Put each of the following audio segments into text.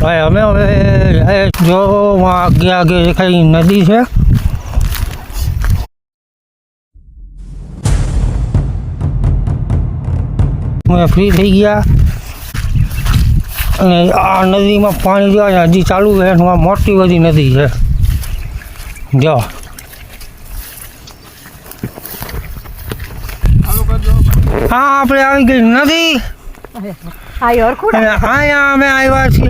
ભાઈ અમે હવે જો વहाँ આગે આગે દેખાય નદી છે. અમે ફ્રી થઈ ગયા. અને આ નદીમાં પાણી જો હજી ચાલુ છે એમાં મોટી બધી નદી છે. જો. હા આપણે આવી ગઈ નદી. અહીંયા અમે આવ્યા છીએ.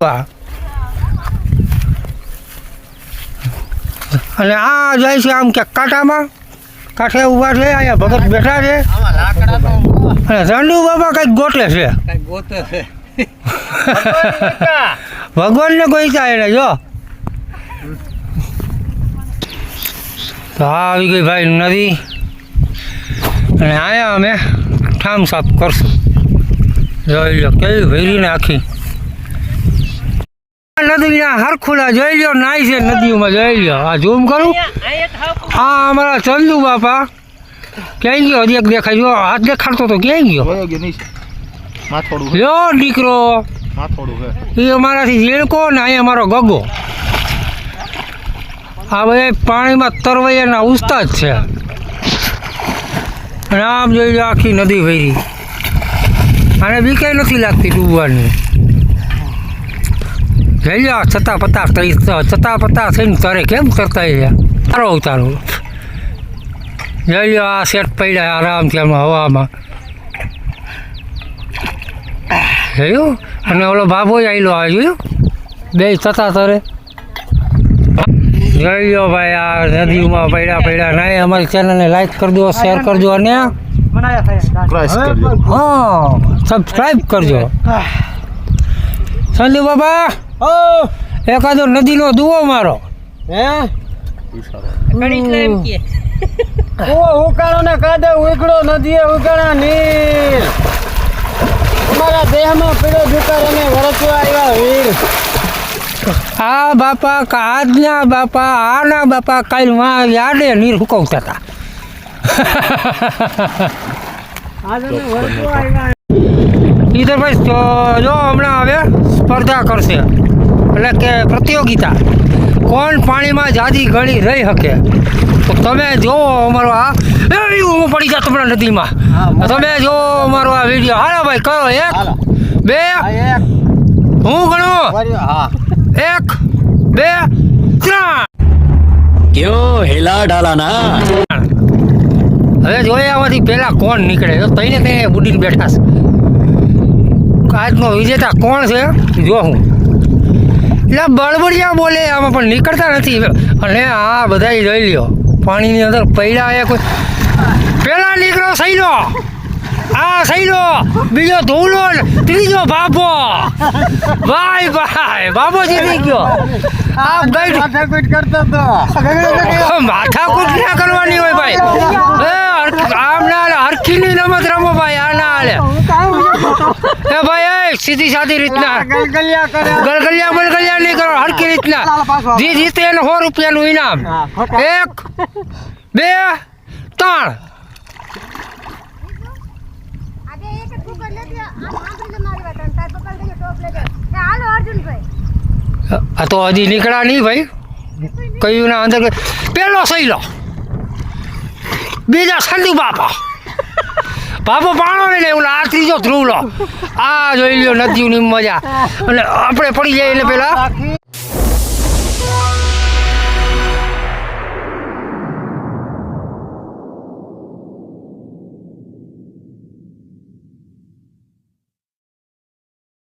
અને આ જાય છે આમ કે કાંટામાં. કાંઠે ઊભા છે અહીંયા ભગત બેઠા છે. અને રંડુ બાબા કંઈક ગોટે છે. ભગવાનને કોઈ ચાલે ને જો. તો આવી ગઈ ભાઈ નદી. અને અહીંયા અમે ઠામ સાફ કરશું. જોઈ લો કેવી ભેરીને આખી. આ નદીના હરખુલા જોઈ લ્યો નાય છે નદીઓમાં જોઈ લ્યો. આ ઝૂમ કરું? આ અમારા ચંદુ બાપા. ક્યાંય ગયો? હજી એક દેખાય. જો હાથ દેખાડતો તો ક્યાંય ગયો? લ્યો દીકરો. એ અમારાથી ઝીણકો ને અહીંયા અમારો ગગો. આ બધા પાણીમાં તરવૈયાના ઉસ્તાદ છે. અને આમ જોઈ લો આખી નદી ભરી આને બીકાઈ નથી લાગતી ડૂબવાની. જઈ છતાં પતા થઈ છતાં પતા થઈને તરે કેમ કરતા છે તારો ઉતારો. જઈ આ સેટ પડ્યા આરામથી આમાં હવામાં. જોયું? અને ઓલો બાબો આવેલો આ જોયું? બે થતા તરે. જઈ લો ભાઈ આ નદીમાં પડ્યા પડ્યા ના અમારી ચેનલને લાઈક કરજો શેર કરજો અને હા સબસ્ક્રાઈબ કરજો. સંજુ બાબા. એકાદો નદીનો દુવો મારો. ઉકાળો ને કાદે ઉકળો નદીએ ઉકાળા નીર. અમારા દેહમાં પીડો જુકાર અને વરસવા આવ્યા વીર. આ બાપા આજના બાપા આના બાપા કાલમાં યાડે નીર હુકવતા હતા આજે અમે વરસવા આવ્યા. ઈધર ભાઈ તો જો હમણાં હવે સ્પર્ધા કરશે. એટલે કે પ્રતિયોગિતા. કોણ પાણીમાં જાદી ગળી રહી શકે? તો તમે જોવો અમારો આ હું પડી જા તમને નદીમાં. તમે જોવો અમારો આ વીડિયો. હાલો ભાઈ કરો એક બે હું ગણું? એક બે ત્રણ. કયો હેલા ડાલાના હવે જોઈએ આમાંથી પહેલા કોણ નીકળે. તો તઈને તે બુડીને બેઠા છે. આજનો વિજેતા કોણ છે? જો હું. એટલે બળબડિયા બોલે, આમાં પણ નીકળતા નથી. અને આ બધા જોઈ લ્યો. પાણીની અંદર પૈડા એ કોઈ. પેલા નીકળો, સૈલો. આ સૈલો બીજો ધૂલો ત્રીજો બાપો. ભાઈ ભાઈ બાપો જીતી ગયો. આ ગઈ માથાકૂટ કરતો તો માથાકૂટ ના કરવાની હોય ભાઈ. આમ ના હાલે હરખીની રમત રમો ભાઈ આ ના હાલે. એ ભાઈ એ સીધી સાધી રીતના. ગલગલિયા બલગલિયા નહીં કરો હરખી રીતના. જે જીતે એને સો રૂપિયાનું ઇનામ. એક બે ત્રણ આજે એક જ કુકર લેતી આમ આંગળી મારી વાત અને તાર પપ્પા લેજો ટોપ લેજો એ હાલો અર્જુનભાઈ આ તો હજી નીકળ્યા નહીં ભાઈ. કયું ના અંદર પેલો સૈલો. બીજા સંધુ બાપા. બાપો પાણો ને એવું આ ત્રીજો ધ્રુવલો. આ જોઈ લ્યો નદીની મજા. અને આપણે પડી જાય એટલે પેલા